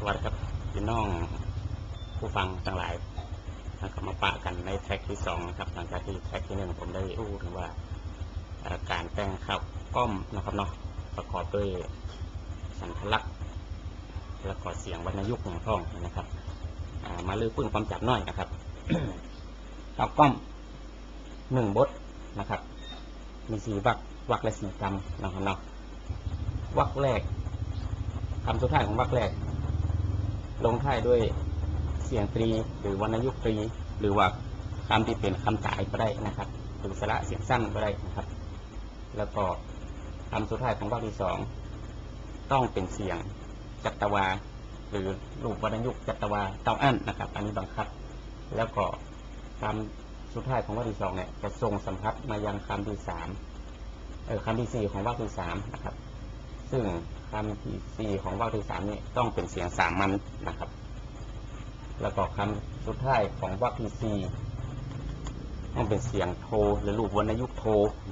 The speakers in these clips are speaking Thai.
สวัสดีครับพี่น้องผู้ฟังทั้งหลายนะครับมาปะกันในแท็กที่สองนะครับหลังจากที่แท็กที่หนึ่งผมได้อู้ถึงว่าการแต่งข้าวก้อมนะครับเนาะประกอบด้วยสันทลักษณ์และก็เสียงวรรณยุกต์ของท้องนะครับมาลือปื้นความจับน้อยนะครับข้าวก้อมหนึ่งบทนะครับ มีสีวักวักและสี่กรรมนะครับเนาะวักแรกคำสุดท้ายของวักแรก ลงท้ายด้วยเสียงตรี หรือวรรณยุกตรี หรือว่าคำที่เป็นคำตายก็ได้นะครับหรือสระเสียงสั้นก็ได้นะครับ แล้วก็คำสุดท้ายของวรรคที่สองต้องเป็นเสียงจัตวา หรือรูปวรรณยุกจัตวาเต้าอั้นนะครับ อันนี้บังคับ แล้วก็คำสุดท้ายของวรรคที่สองเนี่ยจะส่งสัมพัทธ์มายังคำที่สามเออคำที่สี่ของวรรคที่สามนะครับ ซึ่ง คำที่สี่ของวรรคที่สามนี่ต้องเป็นเสียงสามัญนะครับ แล้วก็คำสุดท้ายของวรรคที่สี่ต้องเป็นเสียงโทหรือรูปวรรณยุกโท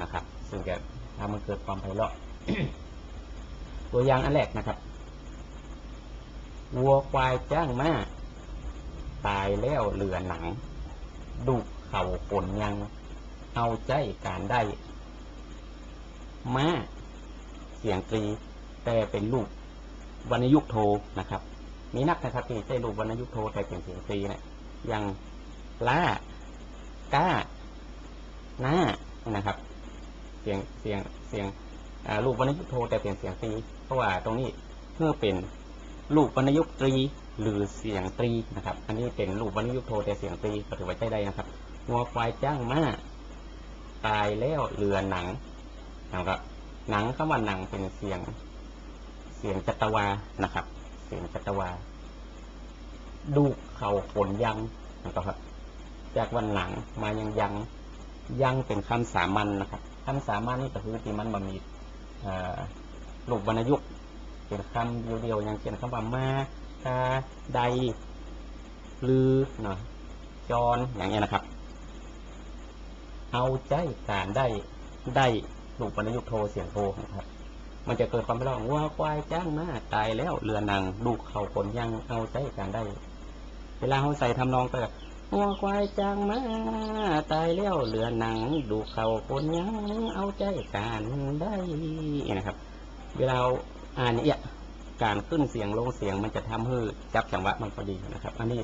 นะครับ ซึ่งจะทำให้เกิดความไพเราะตัวอย่างอันแรกนะครับ วัวควายจ้างมาตายแล้วเหลือหนัง ดุเข่าฝนยัง เอาใจการได้ มาเสียงตรี แต่เป็นลูกวรรณยุกโทนะครับ มีนักนะครับที่ใช้ลูกวรรณยุกโทแต่เป็นเสียงตีนะอย่างล้าก้าหน้านะครับ เสียงเสียงเสียงอ่าลูกวรรณยุกโทแต่เป็นเสียงตีเพราะว่าตรงนี้เพื่อเป็นลูกวรรณยุกตรีหรือเสียงตรีนะครับ อันนี้เป็นลูกวรรณยุกโทแต่เสียงตรีก็ถือว่าใช้ได้นะครับงัวควายจ้างมาตายแล้วเหลือหนังนะครับหนังคำว่าหนังเป็นเสียง เสียงจัตวานะครับ เสียงจัตวา ดูเข่าขนยังนะครับ จากวันหนังมายังยังยังเป็นคำสามัญนะครับคำสามัญนี่ก็คือที่มันมามีเอ่อลูกวรรณยุกต์เป็นคำเดียวๆอย่างเช่นคำว่ามาตาใดลือเนาะจรอย่างเงี้ยนะครับ เอาใจการได้ได้ลูกวรรณยุกโทเสียงโทนะครับ มันจะเกิดความร้องวัวควายจ้างมาตายแล้วเรือนัง ดูเข่าคนยังเอาใจการได้เวลาเขาใส่ทำนองก็แบบวัวควายจ้างมาตายแล้วเรือนังดูเข่าคนยังเอาใจการได้นะครับ เวลาอ่านเนี่ยการขึ้นเสียงลงเสียงมันจะทำให้จับจังหวะมันพอดีนะครับ อันนี้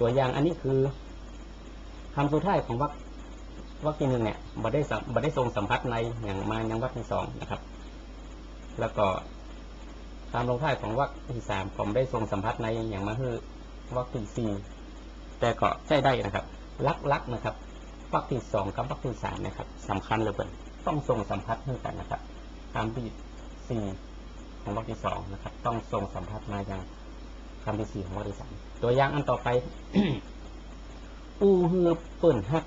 ตัวอย่างอันนี้คือคำสุดท้ายของวรรควรรคที่หนึ่งเนี่ยบัได้มบัได้ทรงสัมผัสในอย่างมายังวรรคที่สองนะครับ แล้วก็ตามลงท้ายของวรรคที่สามผมได้ทรงสัมผัสในอย่างมาคือวรรคที่สี่แต่ก็ใช้ได้นะครับ ลักลักนะครับวรรคที่สองกับวรรคที่สามนะครับสำคัญเลยเกินต้องทรงสัมผัสให้กันนะครับคำที่สี่ของวรรคที่สองนะครับ ต้องทรงสัมผัสมาอย่างคำที่สี่ของวรรคที่สามตัวอย่างอันต่อไปอูฮือเปิ่นฮัก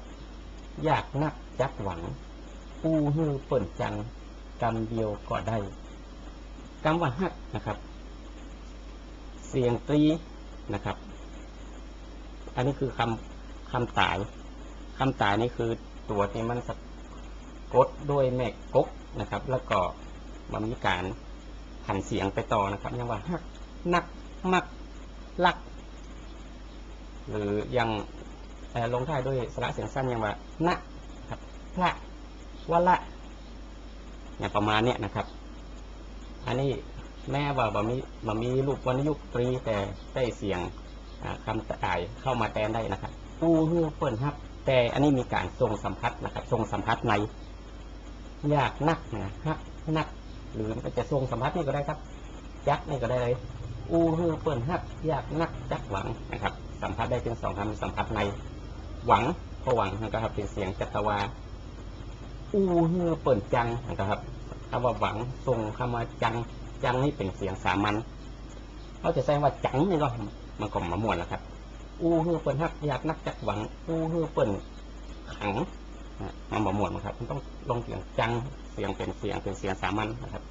อยากนักจักหวังอูฮือเปิ่นจังกำเดียวก็ได้ คำว่าฮักนะครับ เสียงตรีนะครับ อันนี้คือคำคำตายคำตายนี่คือตัวที่มันสะกดด้วยแม่กกนะครับ แล้วก็มันมีการหันเสียงไปต่อนะครับอย่างว่าฮักนักมักลัก หรือยังเอ่อลงท้ายด้วยสระเสียงสั้นอย่างว่านะครับพระวะละอย่างประมาณเนี้ยนะครับ อันนี้แม่ว่าบะมีบะมีรูปวรรณยุกต์ตรีแต่ได้เสียงอ่าคำตายเข้ามาแทนได้นะครับปูเฮือเปิ่นฮับ แต่อันนี้มีการทรงสัมผัสนะครับทรงสัมผัสในยากนักนะฮักนัก หรือมันจะทรงสัมผัสนี่ก็ได้ครับยักนี่ก็ได้เลยอูเฮือเปิ่นฮักยากนักจักหวังนะครับ สัมผัสได้ถึงสองคำสัมผัสในหวังเพราะหวังนะครับเป็นเสียงจัตวาอูเฮือเปิ่นจังนะครับ คำว่าหวังทรงคำว่าจังจังนี่เป็นเสียงสามัญเขาจะแสดงว่าจังนี่ก็มันก็มาม่วนแล้วครับ อูเฮือเปิ่นฮักอยากนักจักหวัง อูเฮือเปิ่นขังนะมันมาม่วนนะครับ มันต้องลงเสียงจังเสียงเป็นเสียงเป็นเสียงสามัญนะครับ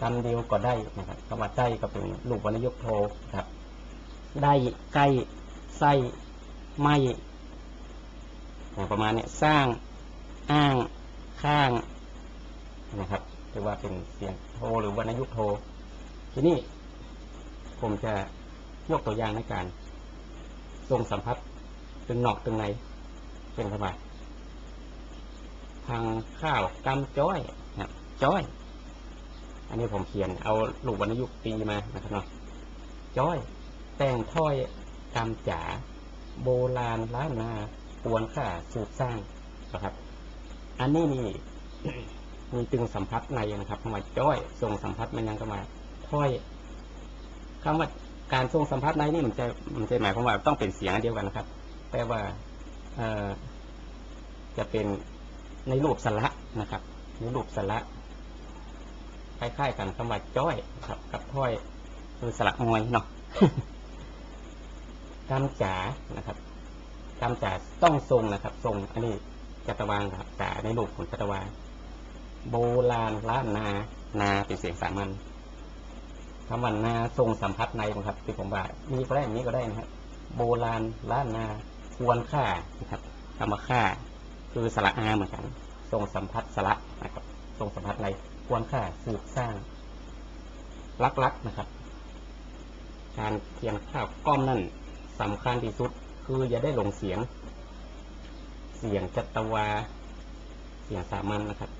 คำเดียวก็ได้นะครับคำว่าใจก็เป็นลูกวรรณยุกโทครับ ได้ใกล้ไส้ไม่ประมาณเนี้ยสร้างอ้างข้างนะครับ ถือว่าเป็นเสียงโทรหรือวรรณยุกโท ทีนี้ผมจะยกตัวอย่างในการทรงสัมผัสตึงนอกตึงในเป็นสบายทางข้าวกำจ้อยนะจ้อย อันนี้ผมเขียนเอาลูกวรรณยุกตีมานะครับเนาะจ้อย แต่งถ้อยกำจ๋าโบราณล้านนาปวนข่าสูบสร้างนะครับ อันนี้นี่ มีตึงสัมผัสในนะครับคำว่าจ้อยทรงสัมผัสมันยังก็มาถ้อยคำว่าการทรงสัมผัสในนี่มันจะมันจะหมายความว่าต้องเป็นเสียงเดียวกันนะครับ แต่ว่าเอ่อจะเป็นในรูปสระนะครับในรูปสระคล้ายๆกันคำว่าจ้อยครับ กับถ้อยคือสระมวยเนาะกำจ๋านะครับกำจ๋าต้องทรงนะครับ ทรง อันนี้จัตวางครับจ๋าในรูปของจัตวา โบราณล้านนา นาเป็นเสียงสามัญคำว่านาทรงสัมผัสในนะครับที่ผมว่ามีก็ได้อย่างนี้ก็ได้นะครับ โบราณล้านนาควรค่านะครับคำว่าค่า คือสระอาเหมือนกันทรงสัมผัสสระนะครับทรงสัมผัสในควรค่าสืบสร้างลักๆนะครับ การเขียนข้าวกล้อมนั่นสำคัญที่สุด คืออย่าได้หลงเสียง เสียงจัตวา เสียงสามัญนะครับ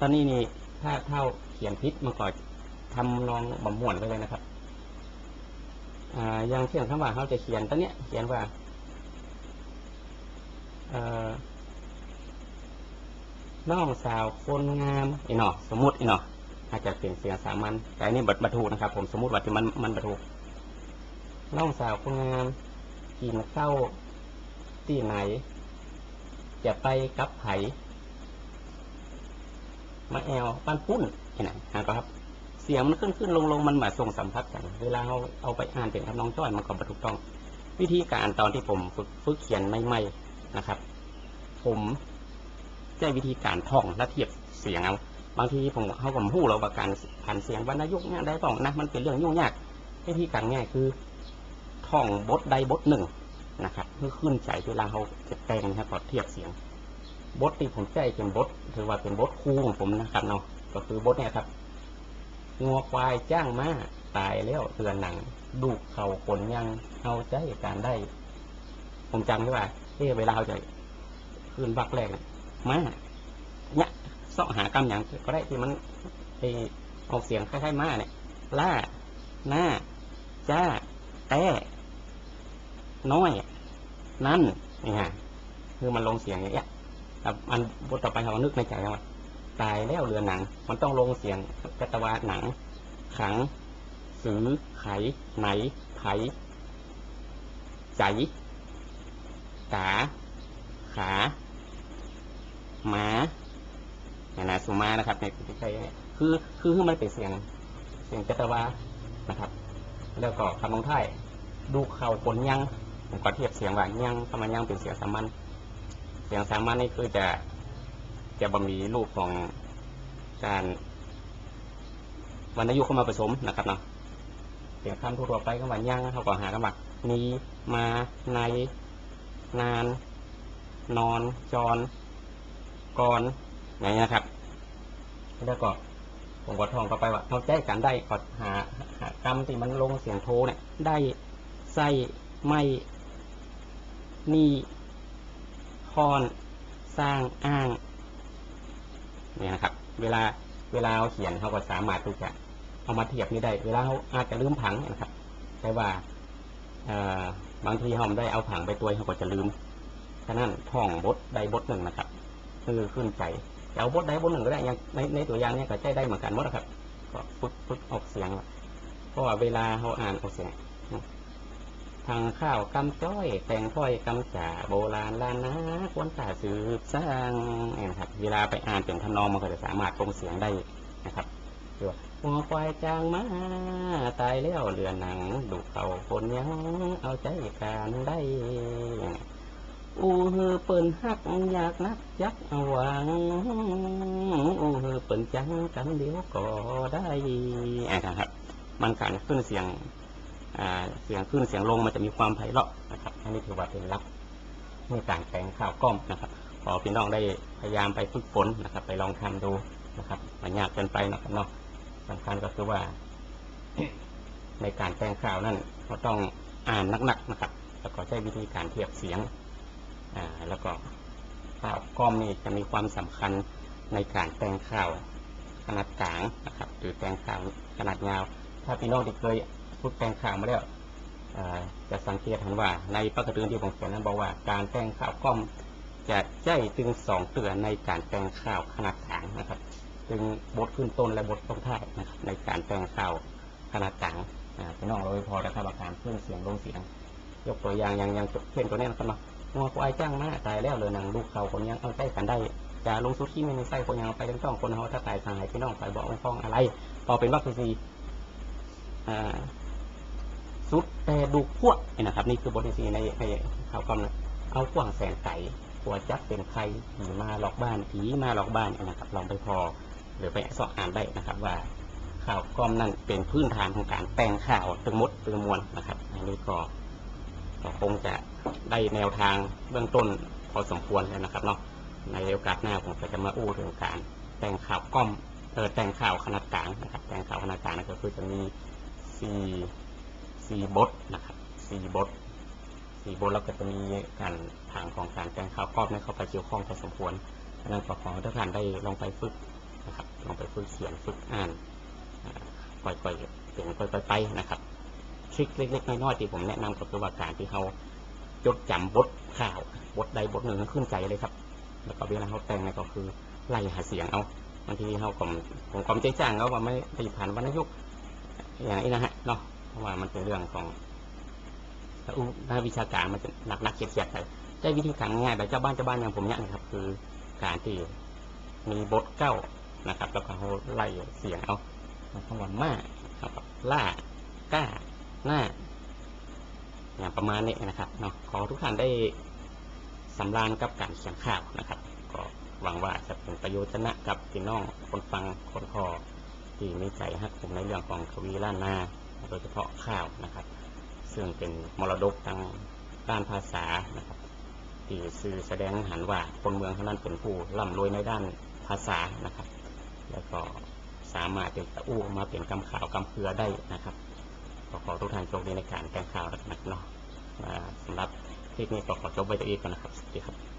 ตอนนี้นี่ถ้าเท่าเขียนพิษมันก็ทำนองบ่ม่วนไปเลยนะครับ อ่าอย่างเช่นคำว่าเขาจะเขียนตอนเนี้ยเขียนว่าเอ่อน้องสาวคนงามอีหนอสมมติอีหนออาจจะเป็นเสียงสามัญแต่อันนี้บัตรบัตรูนะครับ ผมสมมติว่าที่มันมันบัตรูน้องสาวคนงามกินข้าที่ไหน จะไปกับไผ มาแอลปันปุ้นนี่นะนะครับ เสียงมันขึ้นขึ้นลงลงมันหมายส่งสัมผัสกัน เวลาเราเอาไปอ่านเป็นคำน้องจ้อยมันก็บรรทุกต้อง วิธีการตอนที่ผมฝึกฝึกเขียนใหม่ๆนะครับ ผมใช้วิธีการท่องและเทียบเสียงเอาบางทีผมเขาผมพูดเราว่าการผ่านเสียงวรรณยุกต์เนี่ยได้ต้องนะมันเป็นเรื่องยุ่งยากวิธีการง่ายคือท่องบทใดบทหนึ่งนะครับเพื่อขึ้นใจเวลาเขาจะแต่งนะครับเทียบเสียง บทที่ผมใจเป็นบทถือว่าเป็นบทคู่ของผมนะครับเนาะก็คือบทเนี่ยครับงัวควายจ้างม้าตายแล้วเตือนหนังดูกเขาขนยังเอาใจการได้ ผมจำได้ว่าเออเวลาเราจะขึ้นบักแรกมาเนี่ยเสาะหากรรมอย่างก็ได้ที่มันไอออกเสียงคล้ายๆมาเนี่ยล่าหน้าจ้าแต่น้อย นั่นนี่ฮะคือมันลงเสียงอย่างเงี้ย ครับมันบทต่อไปเรานึกในใจว่าตายแล้วเรือหนัง มันต้องลงเสียงกตวาหนัง ขัง สือ ไข ไหนไผใจกาขาหมาเนี่ยนะสุมานะครับในใช่คือคือคือมันเป็นเสียง เสียงกตวานะครับ แล้วก็คำลงท้ายดูเข่าผลยังผมก็เทียบเสียงว่ายังคำว่ายังเป็นเสียงสามัญ เสียงสามัญนี่คือจะจะบ่มีรูปของการวรรณยุกต์เข้ามาผสมนะครับเนาะเสียงคำทั่วไปก็ว่าย่างเขาก็หากันว่ามีมาในนาน นอน จรกรอย่างนี้ยนะครับ แล้วก็ผมก็ท่องก็ไปว่าเขาใจกันได้ก็หาหากรรมที่มันลงเสียงโทเนี่ยได้ใส่ไม่นี่ คอน สร้างอ้าง เนี่ยนะครับ เวลาเวลาเราเขียนเขาก็สามารถที่จะเอามาเทียบนี่ได้ เวลาเขาอาจจะลืมผังนะครับ แต่ว่าเอ่อบางทีเขาไม่ได้เอาผังไปตัวเขาก็จะลืม ฉะนั้นท่องบทใดบทหนึ่งนะครับ คือขึ้นใจจะเอาบทใดบทหนึ่งก็ได้อย่างในในตัวอย่างเนี้ก็ใจได้เหมือนกันหมดนะครับ ก็ฝึกฝึกออกเสียงเพราะว่าเวลาเขาอ่านออกเสียง ทางข้าวกำจ้อยแต่งถ้อยกำจ่าโบราณล้านนะควรตาสืบสร้างนะครับ เวลาไปอ่านเป็นทำนองมันก็จะสามารถตรงเสียงได้นะครับคือว่าหัวควายจางมาตายแล้วเรือนหนังดูเขาคนยังเอาใจการได้อูฮือเปิ่นฮักอยากนักยักหวังอูฮือเปิ่นจังกันเดียวก็ได้นะครับ มันการขึ้นเสียง เสียงขึ้นเสียงลงมันจะมีความไพเราะนะครับอันนี้ถือว่าเป็นลับในการแต่งข่าวกล้อมนะครับ ขอพี่น้องได้พยายามไปฝึกฝนนะครับ ไปลองทำดูนะครับมันยากเกินไปนะครับเนาะสำคัญก็คือว่า ในการแต่งข่าวนั่นเราต้องอ่านหนักๆนะครับ แล้วก็ใช้วิธีการเทียบเสียงอ่าแล้วก็ข่าวกล้อมนี่จะมีความสำคัญในการแต่งข่าวขนาดกลางนะครับ หรือแต่งข่าวขนาดยาว ถ้าพี่น้องที่เคย พูดแต่งข่าวมาแล้วจะสังเกตเห็นว่า ในปกติที่ผมเขียนนั้นบอกว่าการแต่งข่าวกล้อมจะใช้ถึงสองเตือนในการแต่งข่าวขนาดกลางนะครับถึงบทขึ้นต้นและบทลงท้ายนะครับในการแต่งข่าวขนาดกลางอ่าพี่น้องเราไปพอนะครับอาการเครื่องเสียงลงเสียง ยกตัวอย่างอย่างอย่างเช่นตัวนี้นะครับเนาะงัวควายจ้างมาตายแล้วเลยนังลูกเขาคนยังเอาใจกันได้จะลงสุดที่ไม่ในไส้คนยังเอาไปเป็นต้องคนเขาถ้าตายทางไหนพี่น้องไปบอกไม่ฟ้องอะไรพอเป็นวัคซีนอ่า สุดแต่ดูพวกนี่นะครับ นี่คือบทที่สี่ในในข่าวกำเนิดเอาขวางแสนไก่ตัวจักเป็นใครผีมาหลอกบ้านผีมาหลอกบ้านนะครับ ลองไปพอ หรือไปสอบอ่านได้นะครับ ว่าข่าวกล้อมนั่นเป็นพื้นฐานของการแต่งข่าวตึงมดตึงมวลนะครับอันนี้ก็ก็คงจะได้แนวทางเบื้องต้นพอสมควรแล้วนะครับเนาะในโอกาสหน้าผมก็จะมาอู้ถึงการแต่งข่าวกล้อมเออแต่งข่าวขนาดกลางนะครับ แต่งข่าวขนาดกลางก็คือจะมีสี่ สี่บทนะครับสี่บทสี่บทแล้วก็จะมีการทางของการแต่งข่าวกล้อมนั้นเข้าไปเกี่ยวข้องพอสมควรดังนั้นก็ขอทุกท่านได้ลองไปฝึกนะครับลองไปฝึกเขียนฝึกอ่านอ่าค่อยๆเป็นค่อยๆไปนะครับทริคเล็กๆน้อยๆที่ผมแนะนำก็คือว่าการที่เขาจดจำบทข่าวบทใดบทหนึ่งขึ้นใจเลยครับ แล้วก็เวลาเขาแต่งเนี่ยก็คือไล่หาเสียงเอาบางทีเขาผมผมความใจจ้างเขาว่าไม่ไปผ่านวรรณยุกอย่างนี้นะฮะเนาะ เพราะว่ามันเป็นเรื่องของถ้าวิชาการมันจะหนักนักๆเขียดๆไปใช้วิธีการง่ายแบบเจ้าบ้านเจ้าบ้านอย่างผมเนี่ยนะครับ คือการที่มีบทเก้านะครับแล้วก็เขาไล่เสียงเอาคำว่ามาครับล่ากล้าหน้าอย่างประมาณนี้นะครับเนาะขอทุกท่านได้สำราญกับการเขียนข่าวนะครับ ก็หวังว่าจะเป็นประโยชน์ชนะกับพี่น้องคนฟังคนคอที่มีใจฮักผมในเรื่องของทวีล้านนา โดยเฉพาะข่าวนะครับ ซึ่งเป็นมรดกทางด้านภาษานะครับที่สื่อแสดงหันว่าคนเมืองเท่านั้นเป็นผู้ร่ำรวยในด้านภาษานะครับ แล้วก็สามารถที่จะอู้มาเป็นคำข่าวคำเพือได้นะครับขอขอทุกท่านโชคดีในการแต่งข่าวนะครับเนาะอ่าสำหรับคลิปนี้ก็ขอจบไว้ตัวเองก่อนนะครับสวัสดีครับ